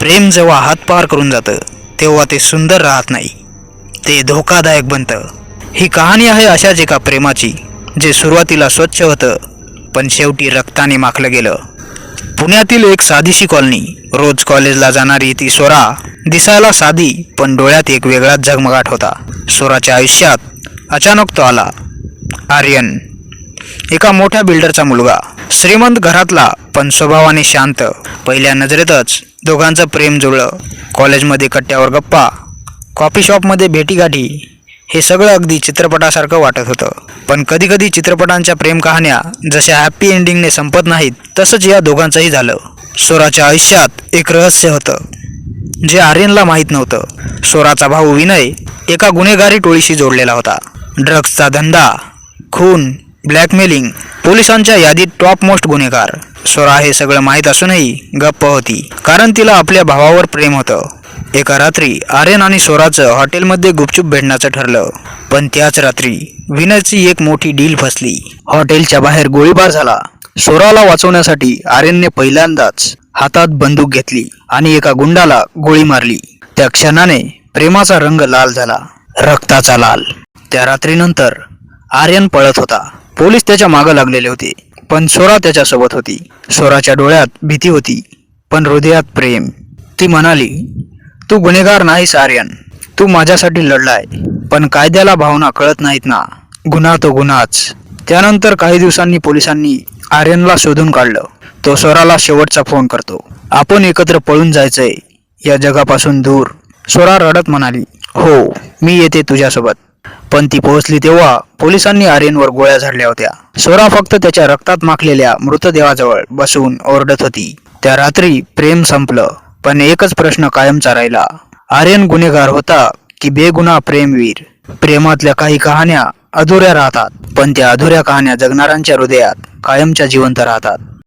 प्रेम जेव्हा हातपार करून जातं तेव्हा ते सुंदर राहत नाही. ते धोकादायक बनतं. ही कहाणी आहे अशाच एका प्रेमाची जे सुरुवातीला स्वच्छ होतं पण शेवटी रक्ताने माखलं गेलं. पुण्यातील एक साधीशी कॉलनी रोज कॉलेजला जाणारी ती सोरा दिसायला साधी पण डोळ्यात एक वेगळाच झगमगाट होता. सोराच्या आयुष्यात अचानक तो आला. आर्यन. एका मोठ्या बिल्डरचा मुलगा. श्रीमंत घरातला पण स्वभावाने शांत. पहिल्या नजरेतच दोघांचं प्रेम जुळलं. कॉलेजमध्ये कट्ट्यावर गप्पा कॉफी शॉपमध्ये भेटीगाठी हे सगळं अगदी चित्रपटासारखं वाटत होतं. पण कधीकधी चित्रपटांच्या प्रेम कहाण्या जशा हॅप्पी एंडिंगने संपत नाहीत तसंच या दोघांचंही झालं. सोराच्या आयुष्यात एक रहस्य होतं जे आर्यनला माहीत नव्हतं. सोराचा भाऊ विनय एका गुन्हेगारी टोळीशी जोडलेला होता. ड्रग्जचा धंदा खून ब्लॅकमेलिंग पोलिसांच्या यादीत टॉप मोस्ट गुन्हेगार. स्वरा हे सगळं माहीत असूनही गप्प होती. कारण तिला आपल्या भावावर प्रेम होतं. एका रात्री आर्यन आणि स्वराचं हॉटेलमध्ये गुपचूप भेटण्याचं ठरलं. पण त्याच रात्री विनयची एक मोठी डील फसली. हॉटेलच्या बाहेर गोळीबार झाला. स्वराला वाचवण्यासाठी आर्यनने पहिल्यांदाच हातात बंदूक घेतली आणि एका गुंडाला गोळी मारली. त्या क्षणाने प्रेमाचा रंग लाल झाला. रक्ताचा लाल. त्या रात्रीनंतर आर्यन पळत होता. पोलीस त्याच्या मागं लागलेले होते. पण सोरा त्याच्यासोबत होती. सोराच्या डोळ्यात भीती होती पण हृदयात प्रेम. ती म्हणाली तू गुन्हेगार नाहीस आर्यन. तू माझ्यासाठी लढलाय. पण कायद्याला भावना कळत नाहीत ना. गुन्हा तो गुन्हाच. त्यानंतर काही दिवसांनी पोलिसांनी आर्यनला शोधून काढलं. तो स्वराला शेवटचा फोन करतो. आपण एकत्र पळून जायचंय. या जगापासून दूर. स्वरा रडत म्हणाली हो मी येते तुझ्यासोबत. पण ती पोहोचली तेव्हा पोलिसांनी आर्यनवर गोळ्या झाडल्या होत्या. स्वरा फक्त त्याच्या रक्तात माखलेल्या मृतदेहाजवळ बसून ओरडत होती. त्या रात्री प्रेम संपलं पण एकच प्रश्न कायमचा राहिला. आर्यन गुन्हेगार होता की बेगुन्हा प्रेमवीर? प्रेमातल्या काही कहाण्या अधुऱ्या राहतात पण त्या अधुऱ्या कहाण्या जगणाऱ्यांच्या हृदयात कायमच्या जिवंत राहतात.